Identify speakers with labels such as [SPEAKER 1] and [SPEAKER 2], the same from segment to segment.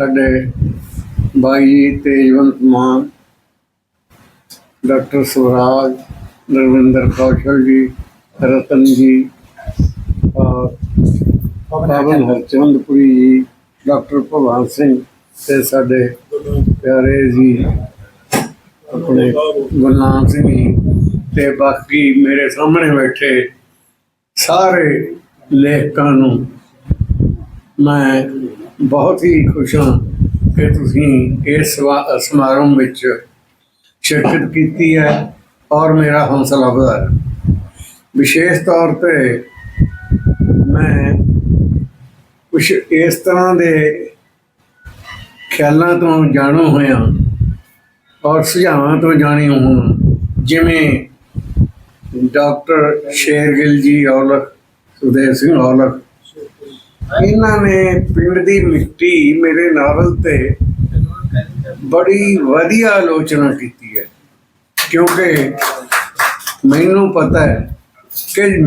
[SPEAKER 1] ਸਾਡੇ ਬਾਈ ਜੀ ਤੇਜਵੰਤ ਮਾਨ, ਡਾਕਟਰ ਸਵਰਾਜ, ਨਰਵਿੰਦਰ ਕੌਸ਼ਲ ਜੀ, ਰਤਨ ਜੀ ਔਰ ਪਵਨ ਹਰਚੰਦਪੁਰੀ ਜੀ, ਡਾਕਟਰ ਭਗਵਾਨ ਸਿੰਘ ਤੇ ਸਾਡੇ ਪਿਆਰੇ ਜੀ, ਆਪਣੇ ਗੁਰਨਾਮ ਸਿੰਘ ਜੀ ਤੇ ਬਾਕੀ ਮੇਰੇ ਸਾਹਮਣੇ ਬੈਠੇ ਸਾਰੇ ਲੇਖਕਾਂ ਨੂੰ ਮੈਂ ਬਹੁਤ ਹੀ ਖੁਸ਼ ਹਾਂ ਕਿ ਤੁਸੀਂ ਇਸ ਸਵਾ- ਸਮਾਰੋਹ ਵਿੱਚ ਸ਼ਿਰਕਤ ਕੀਤੀ ਹੈ ਔਰ ਮੇਰਾ ਹੌਸਲਾ ਵਧਾਇਆ। ਵਿਸ਼ੇਸ਼ ਤੌਰ ਤੇ ਮੈਂ ਕੁਝ ਇਸ ਤਰ੍ਹਾਂ ਦੇ ਖਿਆਲਾਂ ਤੋਂ ਜਾਣੂ ਹੋਇਆ ਔਰ ਸੁਝਾਵਾਂ ਤੋਂ ਜਾਣੀ ਹਾਂ, ਜਿਵੇਂ ਡਾਕਟਰ ਸ਼ੇਰਗਿਲ ਜੀ ਔਲਖ, ਸੁਦੇਵ ਸਿੰਘ ਔਲਖ ਇਹਨਾਂ ਨੇ ਪਿੰਡ ਦੀ ਮਿੱਟੀ ਮੇਰੇ ਨਾਵਲ ਤੇ ਬੜੀ ਵਧੀਆ ਆਲੋਚਨਾ ਕੀਤੀ ਹੈ। ਕਿਉਂਕਿ ਮੈਨੂੰ ਪਤਾ ਹੈ ਕਿ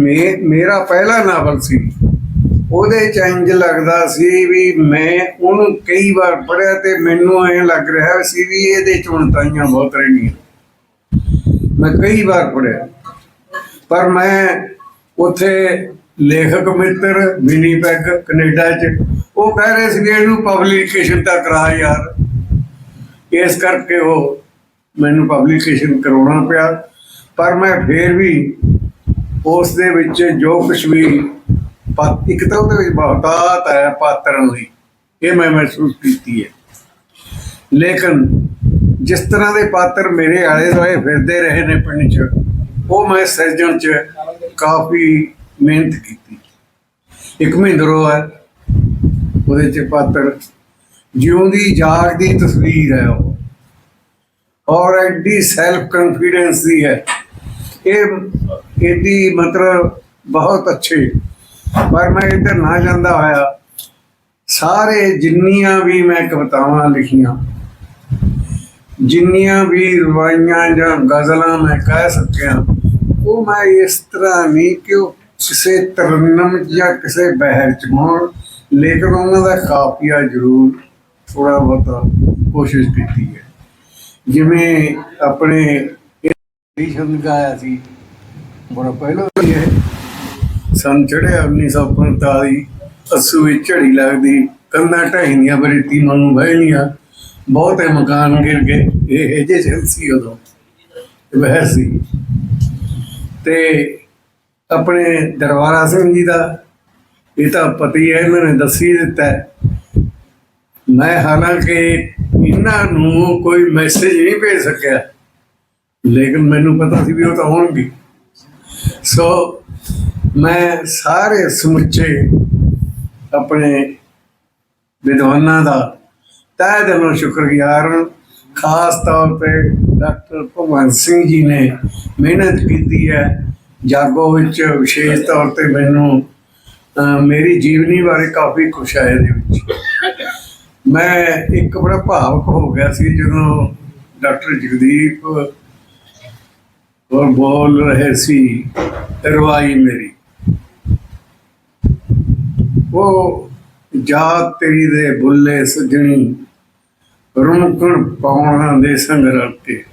[SPEAKER 1] ਮੇਰਾ ਪਹਿਲਾ ਨਾਵਲ ਸੀ। ਉਹਦੇ ਚ ਇੰਜ ਲੱਗਦਾ ਸੀ ਵੀ ਮੈਂ ਉਹਨੂੰ ਕਈ ਵਾਰ ਪੜਿਆ ਤੇ ਮੈਨੂੰ ਐਂ ਲੱਗ ਰਿਹਾ ਸੀ ਵੀ ਇਹਦੇ ਚੁਣਤਾਈਆਂ ਬਹੁਤ ਰਹਿਣੀਆਂ। ਮੈਂ ਕਈ ਵਾਰ ਪੜ੍ਹਿਆ। ਪਰ ਮੈਂ ਉਥੇ ਲੇਖਕ ਮਿੱਤਰ ਵਿਨੀਪੈਗ ਕੈਨੇਡਾ ਚ। ਉਹ ਕਹਿ ਰਹੇ ਸੀ ਇਹਨੂੰ ਪਬਲਿਕੇਸ਼ਨ ਤਾਂ ਕਰਾ ਯਾਰ। ਇਸ ਕਰਕੇ ਉਹ ਮੈਨੂੰ ਪਬਲਿਕੇਸ਼ਨ ਕਰਾਉਣਾ ਪਿਆ। ਪਰ ਮੈਂ ਫੇਰ ਵੀ ਉਸ ਦੇ ਵਿੱਚ ਜੋ ਕੁਝ ਵੀ ਪਾ- ਇੱਕ ਤਾਂ ਉਹਦੇ ਵਿੱਚ ਬਹੁਤਾਤ ਹੈ ਪਾਤਰਾਂ ਦੀ। ਇਹ ਮੈਂ ਮਹਿਸੂਸ ਕੀਤੀ ਹੈ। ਲੇਕਿਨ ਜਿਸ ਤਰ੍ਹਾਂ ਦੇ ਪਾਤਰ ਮੇਰੇ ਆਲੇ ਦੁਆਲੇ ਫਿਰਦੇ ਰਹੇ ਨੇ ਪਿੰਡ 'ਚ, ਉਹ ਮੈਂ ਸਿਰਜਣ 'ਚ ਕਾਫੀ ਮਿਹਨਤ ਕੀਤੀ। ਇੱਕ ਮਹਿੰਦਰੋ ਹੈ, ਉਹਦੇ 'ਚ ਪਾਤਰ। ਜਿਉਂਦੀ, ਜਾਗਦੀ ਤਸਵੀਰ ਹੈ ਉਹ। ਔਰ ਐਡੀ ਸੈਲਫ ਕੌਨਫੀਡੈਂਸ ਦੀ ਹੈ। ਇਹ, ਇਹਦੀ ਮਤਲਬ ਬਹੁਤ ਅੱਛੇ। ਪਰ ਮੈਂ ਇੱਧਰ ਨਾ ਜਾਂਦਾ ਹੋਇਆ। ਸਾਰੇ ਜਿੰਨੀਆਂ ਵੀ ਮੈਂ ਕਵਿਤਾਵਾਂ ਲਿਖੀਆਂ, ਜਿੰਨੀਆਂ ਵੀ ਰਵਾਈਆਂ ਜਾਂ ਗਜ਼ਲਾਂ ਮੈਂ ਕਹਿ ਸਕਿਆ, ਉਹ ਮੈਂ ਇਸ ਤਰ੍ਹਾਂ ਨਹੀਂ ਕਿ ਉਹ ਕਿਸੇ ਤਰਨਮ ਜਾਂ ਕਿਸੇ ਬਹਿਰ ਚ ਹੋਣ, ਲੇਕਿਨ ਉਹਨਾਂ ਦਾ ਕਾਫੀਆ ਜ਼ਰੂਰ ਥੋੜਾ ਬਹੁਤਾ ਕੋਸ਼ਿਸ਼ ਕੀਤੀ ਹੈ। ਜਿਵੇਂ ਆਪਣੇ ਐਡੀਸ਼ਨ ਗਾਇਆ ਸੀ, ਬੜਾ ਪਹਿਲਾਂ ਹੀ ਹੈ ਸਨ ਚੜਿਆ 1945 ਅਸੂ ਵਿੱਚ ਝੜੀ ਲੱਗਦੀ, ਕੰਧਾਂ ਢਹਿੰਦੀਆਂ ਬਰੇਤੀ ਨੂੰ ਬਹਿਲੀਆਂ ਬਹੁਤੇ ਮਕਾਨ ਗਿਰ ਗਏ, ਇਹ ਜੇ ਸੀ ਉਦੋਂ ਵਹਿ ਸੀ। ਤੇ ਆਪਣੇ ਦਰਬਾਰਾ ਸਿੰਘ ਜੀ ਦਾ, ਇਹ ਤਾਂ ਪਤੀ ਹੈ, ਇਹਨਾਂ ਨੇ ਦੱਸੀ ਦਿੱਤਾ ਮੈਂ ਹਾਲਾਂਕਿ ਇਹਨਾਂ ਨੂੰ ਕੋਈ ਮੈਸੇਜ ਨਹੀਂ ਭੇਜ ਸਕਿਆ, ਲੇਕਿਨ ਮੈਨੂੰ ਪਤਾ ਸੀ ਵੀ ਉਹ ਤਾਂ ਆਉਣਗੇ। ਸੋ ਮੈਂ ਸਾਰੇ ਸਮੁੱਚੇ ਆਪਣੇ ਵਿਦਵਾਨਾਂ ਦਾ ਤਹਿ ਦਿਲੋਂ ਸ਼ੁਕਰਗੁਜ਼ਾਰ ਹਾਂ। ਖਾਸ ਤੌਰ ਤੇ ਡਾਕਟਰ ਭਗਵੰਤ ਸਿੰਘ ਜੀ ਨੇ ਮਿਹਨਤ ਕੀਤੀ ਹੈ। ਜਾਗੋ ਵਿੱਚ ਵਿਸ਼ੇਸ਼ ਤੌਰ ਤੇ ਮੈਨੂੰ ਮੇਰੀ ਜੀਵਨੀ ਬਾਰੇ ਕਾਫੀ ਖੁਸ਼ ਹੈ ਇਹਦੇ ਵਿੱਚ। ਮੈਂ ਇੱਕ ਬੜਾ ਭਾਵਕ ਹੋ ਗਿਆ ਸੀ ਜਦੋਂ ਡਾਕਟਰ ਜਗਦੀਪ ਉਹ ਬੋਲ ਰਹੇ ਸੀ, ਰਵਾਈ ਮੇਰੀ। ਉਹ ਜਾਤ ਤੇਰੀ ਦੇ ਬੁੱਲੇ ਸਜਣੀ ਰੁਮਕਣ ਪਾਉਣਾ ਦੇ ਸੰਗ ਕੇ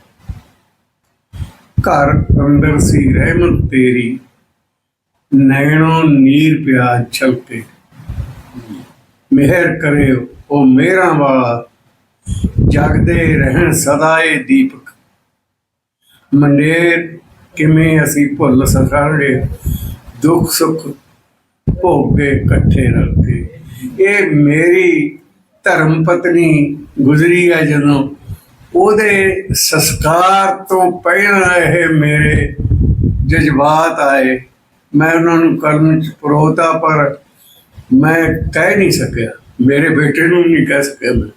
[SPEAKER 1] ਘਰ ਅੰਦਰ ਸੀ, ਰਹਿਮਤ ਤੇਰੀ। ਨੈਣੋਂ ਨੀਰ ਪਿਆ ਛਲਕੇ। ਮਿਹਰ ਕਰੇ ਉਹ ਮੇਰਾ ਵਾਲਾ। ਜਗਦੇ ਰਹਿਣ ਸਦਾਏ ਦੀਪਕ। ਮੰਡੇਰ ਕਿਵੇਂ ਅਸੀਂ ਭੁੱਲ ਸਕਾਂਗੇ ਦੁੱਖ ਸੁੱਖ ਭੋਗੇ ਇਕੱਠੇ ਰਲ ਕੇ। ਇਹ ਮੇਰੀ ਧਰਮ ਪਤਨੀ ਗੁਜ਼ਰੀ ਹੈ ਜਦੋਂ ਉਹਦੇ ਸੰਸਕਾਰ ਤੋਂ ਪਹਿਲਾਂ ਇਹ ਮੇਰੇ ਜਜ਼ਬਾਤ ਆਏ। ਮੈਂ ਉਹਨਾਂ ਨੂੰ ਕਰਨ ਚ ਪਰੋਤਾ, ਪਰ ਮੈਂ ਕਹਿ ਨਹੀਂ ਸਕਿਆ। ਮੇਰੇ ਬੇਟੇ ਨੂੰ ਨਹੀਂ ਕਹਿ ਸਕਿਆ ਮੈਂ।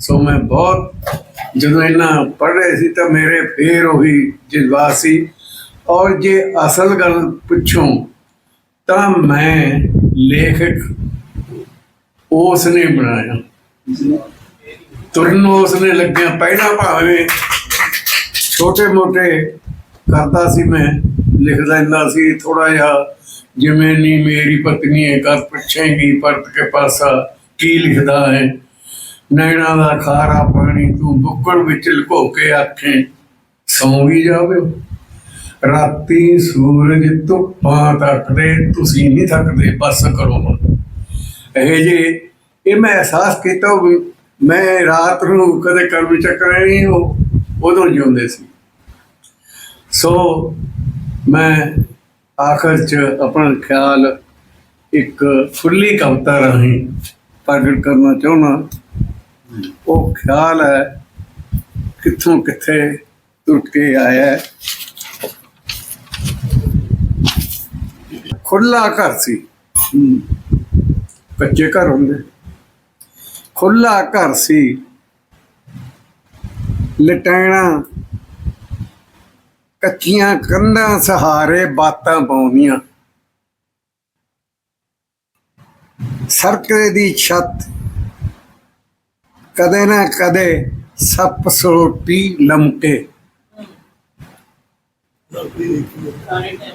[SPEAKER 1] ਸੋ ਮੈਂ ਬਹੁਤ, ਜਦੋਂ ਇਹਨਾਂ ਪੜ੍ਹ ਰਹੇ ਸੀ ਤਾਂ ਮੇਰੇ ਫੇਰ ਉਹੀ ਜਜ਼ਬਾਤ ਸੀ। ਔਰ ਜੇ ਅਸਲ ਗੱਲ ਪੁੱਛੋ, ਤਾਂ ਮੈਂ ਲੇਖਕ ਉਸ ਨੇ ਬਣਾਇਆ। ਤੁਰਨ ਉਸਨੇ ਲੱਗਿਆ ਪਹਿਲਾਂ ਭਾਵੇਂ। ਛੋਟੇ ਮੋਟੇ ਕਰਦਾ ਸੀ ਮੈਂ, ਲਿਖ ਲੈਂਦਾ ਸੀ ਥੋੜਾ ਜਿਹਾ, ਜਿਵੇਂ ਨੀ ਮੇਰੀ ਪਤਨੀ ਹੈ ਕਰ ਪੁੱਛੇਗੀ ਪਰਤ ਕੇ ਪਾਸਾ ਕੀ ਲਿਖਦਾ ਹੈ। ਨੈਣਾ ਦਾ ਖਾਰਾ ਪਾਣੀ ਤੂੰ ਬੁੱਕਣ ਵਿੱਚ ਲੁਕੋ ਕੇ ਆਖੇ, ਸੌਂ ਵੀ ਜਾਵੇ ਰਾਤੀ ਸੂਰਜ ਧੁੱਪਾਂ ਤੱਕਦੇ, ਤੁਸੀਂ ਨਹੀਂ ਥੱਕਦੇ, ਬਸ ਕਰੋ ਇਹ ਜੇ ਇਹ ਮੈਂ ਅਹਿਸਾਸ ਕੀਤਾ ਵੀ ਮੈਂ ਰਾਤ ਨੂੰ ਕਦੇ ਕਰਮ ਚੱਕਰ ਨਹੀਂ, ਉਹ ਉਦੋਂ ਜਿਉਂਦੇ ਸੀ। ਸੋ ਮੈਂ ਆਖਰ ਚ ਆਪਣਾ ਖਿਆਲ ਇੱਕ ਫੁੱਲੀ ਕਵਿਤਾ ਰਾਹੀਂ ਪ੍ਰਗਟ ਕਰਨਾ ਚਾਹੁੰਦਾ। ਉਹ ਖਿਆਲ ਹੈ ਕਿੱਥੋਂ ਕਿੱਥੇ ਤੁਰ ਕੇ ਆਇਆ ਹੈ। ਖੁੱਲਾ ਘਰ ਸੀ। ਕੱਚੇ ਘਰ ਹੁੰਦੇ। ਖੁੱਲਾ ਘਰ ਸੀ। ਲਟੈਣਾ, ਕੱਚੀਆਂ ਕੰਧਾਂ ਸਹਾਰੇ ਬਾਤਾਂ ਪਾਉਂਦੀਆਂ। ਸਰਕਲੇ ਦੀ ਛੱਤ, ਕਦੇ ਨਾ ਕਦੇ ਸੱਪ ਸੋਟੀ ਲਮਕੇ।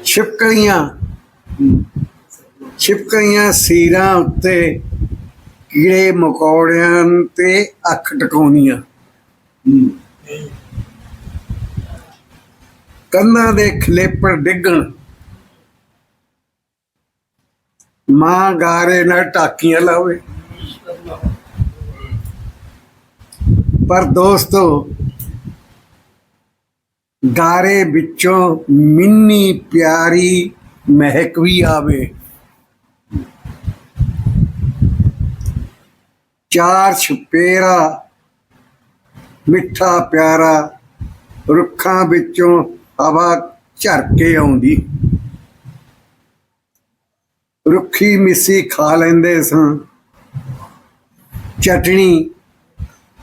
[SPEAKER 1] ਛਿਪਕਲੀਆਂ ਛਿਪਕਲੀਆਂ ਸੀਰਾਂ ਉੱਤੇ ਕੀੜੇ ਮਕੌੜਿਆਂ ਤੇ ਅੱਖ ਟਿਕਾਉਂਦੀਆਂ ਕੰਨਾਂ ਦੇ ਖਲੇਪੜ ਡਿੱਗਣ। ਮਾਂ ਗਾਰੇ ਨਾਲ ਟਾਕੀਆਂ ਲਾਵੇ। ਪਰ ਦੋਸਤੋ, ਗਾਰੇ ਵਿੱਚੋਂ ਮਿੰਨੀ ਪਿਆਰੀ ਮਹਿਕ ਵੀ ਆਵੇ। ਚਾਰ ਛਪੇਰਾ, ਮਿੱਠਾ ਪਿਆਰਾ, ਰੁੱਖਾਂ ਵਿੱਚੋਂ ਹਵਾ ਝਰਕੇ ਆਉਂਦੀ। ਰੁੱਖੀ ਮਿੱਸੀ ਖਾ ਲੈਂਦੇ ਸਾਂ। ਚਟਣੀ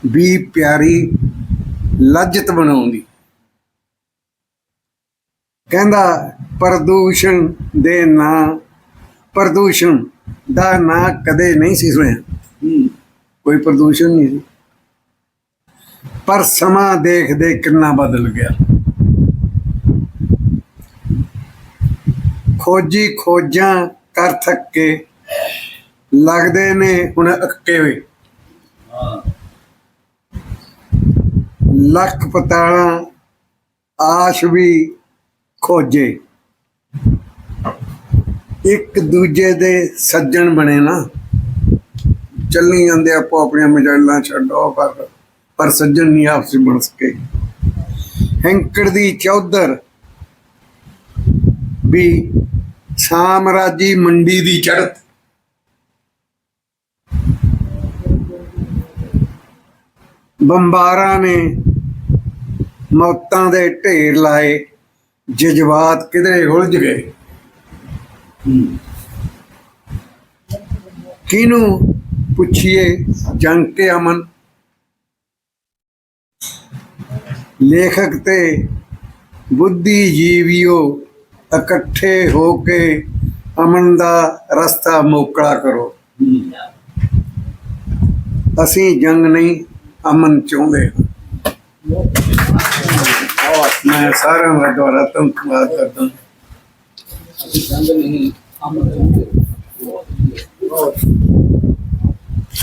[SPEAKER 1] ਵੀ ਪਿਆਰੀ, ਲੱਜਤ ਬਣਾਉਂਦੀ। ਕਹਿੰਦਾ, ਪ੍ਰਦੂਸ਼ਣ ਦੇ ਨਾਂ, ਪ੍ਰਦੂਸ਼ਣ ਦਾ ਨਾਂ ਕਦੇ ਨਹੀਂ ਸੀ ਸੁਣਿਆ। ਕੋਈ ਪ੍ਰਦੂਸ਼ਣ ਨਹੀਂ ਸੀ। ਪਰ ਸਮਾਂ ਦੇਖਦੇ ਕਿੰਨਾ ਬਦਲ ਗਿਆ। ਖੋਜੀ ਖੋਜਾਂ ਕਰ ਥੱਕੇ ਲੱਗਦੇ ਨੇ ਹੁਣ ਅੱਕੇ ਹੋਏ। ਲੱਖ ਪਤਾਲਾਂ ਆਸ਼ ਵੀ ਖੋਜੇ। ਇੱਕ ਦੂਜੇ ਦੇ ਸੱਜਣ ਬਣੇ ਨਾ। ਚੱਲੀ ਜਾਂਦੇ ਆਪੋ ਆਪਣੀਆਂ ਮਜਾਲਾਂ ਛੱਡੋ ਪਰ ਪਰ ਸੱਜਣ ਨਹੀਂ ਆਪਸੀ ਬਣ ਸਕੇ। ਹੈਂਕੜ ਦੀ ਚੌਧਰ ਵੀ ਸਾਮਰਾਜੀ ਮੰਡੀ ਦੀ ਚੜਤ ਬੰਬਾਰਾਂ ਨੇ ਮੌਤਾਂ ਦੇ ਢੇਰ ਲਾਏ, ਜਜ਼ਬਾਤ ਕਿਧਰੇ ਉਲਝ ਗਏ? ਕਿਨੂੰ ਪੁੱਛੀਏ ਜੰਗ ਕੇ ਅਮਨ। ਲੇਖਕ ਤੇ ਬੁੱਧੀਜੀਵੀਓ ਇਕੱਠੇ ਹੋ ਕੇ ਅਮਨ ਦਾ ਰਸਤਾ ਮੋਕਲਾ ਕਰੋ। ਅਸੀਂ ਜੰਗ ਨਹੀਂ, ਅਮਨ ਚਾਹੁੰਦੇ ਹਾਂ। ਮੈਂ ਸਾਰਿਆਂ ਦਾ ਦੁਆਰਾ ਧੰਨਵਾਦ ਕਰਦਾ
[SPEAKER 2] ਅਸੀਂ ਜੰਗ ਨਹੀਂ, ਅਮਨ ਚਾਹੁੰਦੇ।